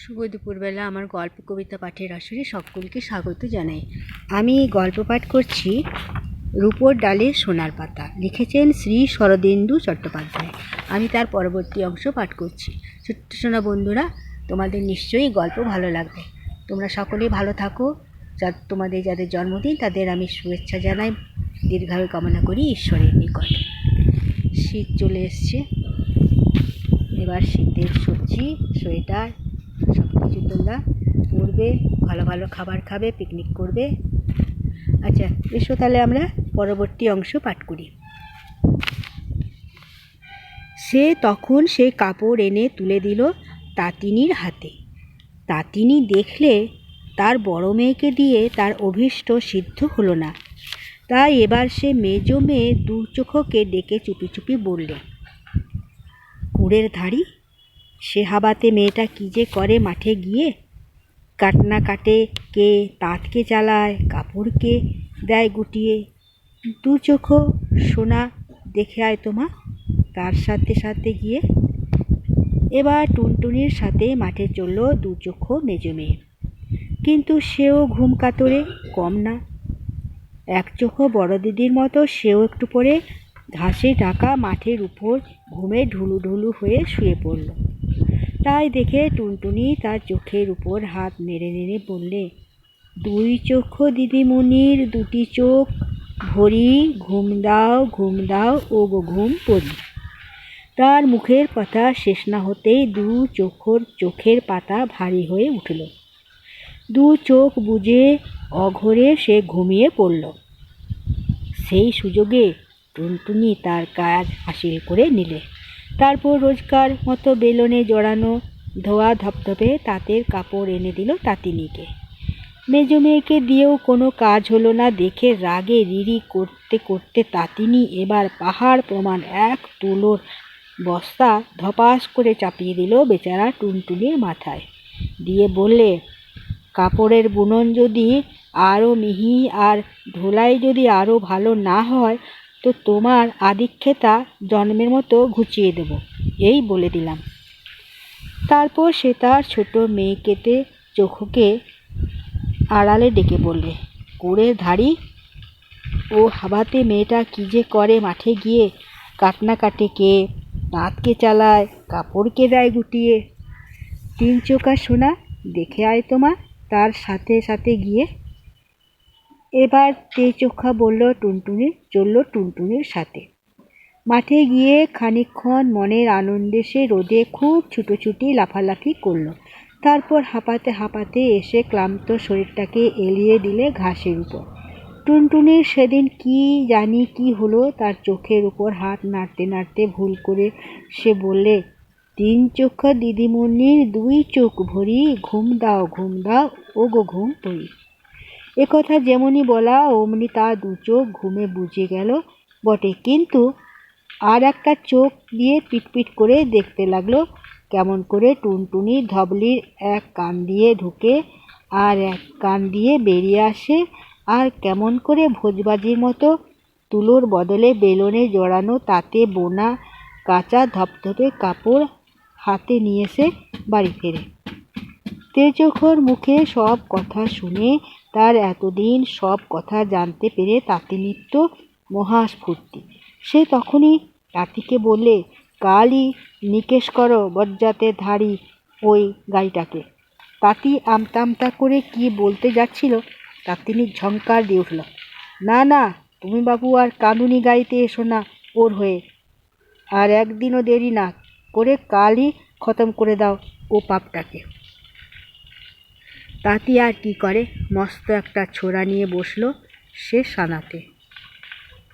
শুভ দুপুরবেলা আমার গল্প, কবিতা, পাঠের আসরে সকলকে স্বাগত জানাই। আমি গল্প পাঠ করছি রূপোর ডালে সোনার পাতা, লিখেছেন শ্রী শরদেন্দু চট্টোপাধ্যায়। আমি তার পরবর্তী অংশ পাঠ করছি। ছোট্ট সোনা বন্ধুরা, তোমাদের নিশ্চয়ই গল্প ভালো লাগবে। তোমরা সকলেই ভালো থাকো। যা তোমাদের যাদের জন্মদিন, তাদের আমি শুভেচ্ছা জানাই। দীর্ঘায়ু কামনা করি ঈশ্বরের নিকট। শীত চলে এসছে। এবার শীতের সবজি, সোয়েটার সব কিছু তোমরা পরবে ভালো ভালো খাবার খাবে পিকনিক করবে। আচ্ছা এসো তাহলে আমরা পরবর্তী অংশ পাঠ করি। সে তখন সে কাপড় এনে তুলে দিল তাতিনির হাতে। তাতিনি দেখলে তার বড় মেয়েকে দিয়ে তার অভীষ্ট সিদ্ধ হলো না। তাই এবার সে মেজো মেয়ে দু চোখকে ডেকে চুপি চুপি বললে, কুড়ের ধাড়ি সে হাবাতে মেয়েটা কী যে করে মাঠে গিয়ে? কাটনা কাটে কে তাঁতকে চালায় কাপড়কে দেয় গুটিয়ে। দু চোখো সোনা দেখে আয় তোমা তার সাথে সাথে গিয়ে এবার টুনটুনির সাথে মাঠে চলল দু চোখো মেজো মেয়ে কিন্তু সেও ঘুম কাতরে কম না। এক চোখো বড় দিদির মতো সেও একটু পরে ঘাসে ঢাকা মাঠের উপর ঘুমে ঢুলু ঢুলু হয়ে শুয়ে পড়ল। তাই দেখে টুনটুনি তার চোখের উপর হাত নেড়ে নেড়ে বললে, দুই চোখো দিদিমণির, দুটি চোখ। ভরি, ঘুম দাও ঘুম দাও ও গো ঘুম পড়ি তার মুখের কথা শেষ না হতেই দু চোখর চোখের পাতা ভারী হয়ে উঠল। দু চোখ বুজে অঘরে সে ঘুমিয়ে পড়ল। সেই সুযোগে টুনটুনি তার কাজ হাসিল করে নিলে। তারপর রোজকার মতো বেলনে জড়ানো ধোয়া ধপধপে তাঁতের কাপড় এনে দিল তাঁতিনিকে। মেজো মেয়েকে দিয়েও কোনো কাজ হলো না দেখে রাগে রিরি করতে করতে তাঁতিনি এবার পাহাড় প্রমাণ এক তুলোর বস্তা ধপাস করে চাপিয়ে দিল বেচারা টুনটুনির মাথায়। দিয়ে বললে, কাপড়ের বুনন যদি আরও মিহি আর ধোলাই যদি আরও ভালো না হয় তো তোমার আদিক্ষেতা জন্মের মতো ঘুচিয়ে দেব, এই বলে দিলাম। তারপর সে তার ছোট মেয়েকেতে চোখকে আড়ালে ডেকে বললে কুড়ের ধাড়ি, ও হাবাতে মেয়েটা কী যে করে মাঠে গিয়ে কাটনা কাটে কে দাঁতকে চালায় কাপড়কে দেয় গুটিয়ে? তিন চোখা সোনা দেখে আয় তোমা, তার সাথে সাথে গিয়ে এবার তে চোখা বলল টুনটুনি, চলল টুনটুনির সাথে। মাঠে গিয়ে খানিকক্ষণ মনের আনন্দে সে রোদে খুব ছুটোছুটি লাফালাফি করল। তারপর হাঁপাতে হাঁপাতে এসে ক্লান্ত শরীরটাকে এলিয়ে দিলে ঘাসের উপর। টুনটুনির সেদিন কি জানি কি হলো, তার চোখের উপর হাত নাড়তে নাড়তে ভুল করে সে বললে, তিন চোখা দিদিমণির দুই চোখ ভরি, ঘুম দাও ঘুম দাও ও গো ঘুম পড়ি একথা যেমনই বলা, অমনি তা দু চোখ ঘুমে বুঝে গেল বটে। কিন্তু আর একটা চোখ দিয়ে পিটপিট করে দেখতে লাগল, কেমন করে টুনটুনি ধবলির এক কান দিয়ে ঢুকে আর এক কান দিয়ে বেরিয়ে আসে আর কেমন করে ভোজবাজির মতো তুলোর বদলে বেলনে জড়ানো তাতে বোনা কাঁচা ধপধপে কাপড় হাতে নিয়ে এসে বাড়ি ফেরে। তেজখর মুখে সব কথা শুনে তার এতদিন সব কথা জানতে পেরে তাতে নিত্য মহাস্ফূর্তি। সে তখনই তাঁতিকে বললে, কালই নিকেশ করো বজ্জাতের ধাড়ি ওই গাড়িটাকে তাঁতি আমতা আমতা করে কি বলতে যাচ্ছিল তাঁতিনি ঝঙ্কার দিয়ে উঠল, না না, তুমি বাবু আর কাঁদুনি গাড়িতে এসো না ওর হয়ে। আর একদিনও দেরি না করে কালই খতম করে দাও ও পাপটাকে। তাঁতি আর কি করে? মস্ত একটা ছোড়া নিয়ে বসল সে সানাতে।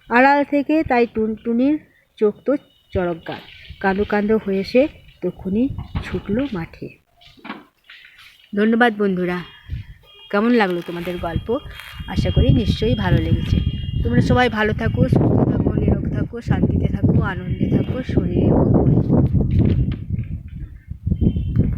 আড়াল থেকে তাই টুনটুনির চোখ তো চড়ক কাঁদো কাঁদো হয়ে সে তখনই ছুটলো মাঠে। ধন্যবাদ বন্ধুরা। কেমন লাগল তোমাদের গল্প? আশা করি নিশ্চয়ই ভালো লেগেছে। তোমরা সবাই ভালো থাকো, সুস্থ থাকো, নিরোগ থাকো, শান্তিতে থাকো, আনন্দে থাকো, শরীরে